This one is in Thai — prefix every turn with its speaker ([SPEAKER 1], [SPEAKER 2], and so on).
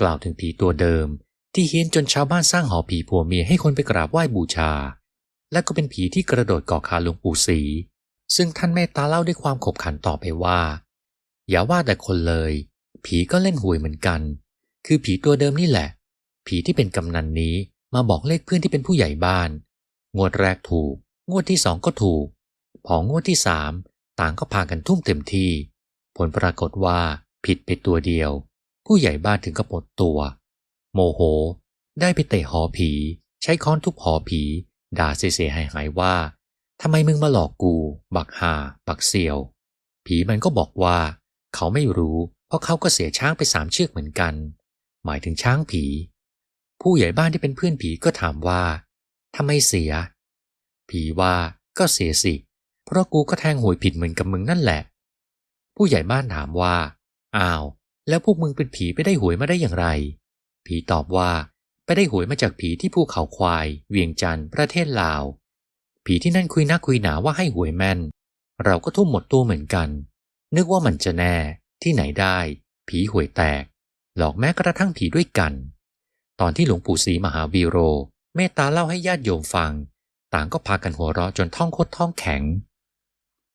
[SPEAKER 1] กล่าวถึงผีตัวเดิม ที่เฮี้ยนจนชาวบ้านสร้างหอผีผัวเมียให้คนไปกราบไหว้บูชา และก็เป็นผีที่กระโดดเกาะขาหลวงปู่ศรีซึ่งท่านเมตตาเล่าด้วยความขบขันต่อไปว่า อย่าว่าแต่คนเลย ผีก็เล่นหวยเหมือนกัน คือผีตัวเดิมนี่แหละ ผีที่เป็นกำนันนี้มาบอกเลขเพื่อนที่เป็นผู้ใหญ่บ้าน งวดแรกถูก งวดที่สองก็ถูก พองวดที่สามต่างก็พากันทุ่มเต็มที่ ผลปรากฏว่าผิดไปตัวเดียว ผู้ใหญ่บ้านถึงกับหมดตัว โมโห ได้ไปเตะหอผี ใช้ค้อนทุบหอผี ด่าเสียหายหายๆว่าทำไมมึงมาหลอกกู บักหาบักเสียว ผีมันก็บอกว่า เขาไม่รู้ เพราะเขาก็เสียช้างไปสามเชือกเหมือนกัน หมายถึงช้างผี ผู้ใหญ่บ้านที่เป็นเพื่อนผีก็ถามว่าทำไมเสีย ผีว่าก็เสียสิ เพราะกูก็แทงหวยผิดเหมือนกับมึงนั่นแหละ ผู้ใหญ่บ้านถามว่า อ้าว แล้วพวกมึงเป็นผีไปได้หวยมาได้อย่างไร ผีตอบว่า ไปได้หวยมาจากผีที่ภูเขาควาย เวียงจันทร์ประเทศลาว ผีที่นั่นคุยนักคุยหนาว่าให้หวยแม่น เราก็ทุ่มหมดตัวเหมือนกัน นึกว่ามันจะแน่ ที่ไหนได้ ผีหวยแตก หลอกแม้กระทั่งผีด้วยกัน ตอนที่หลวงปู่ศรีมหาวีโร เมตตาเล่าให้ญาติโยมฟัง ต่างก็พากันหัวเราะจนท้องคดท้องแข็ง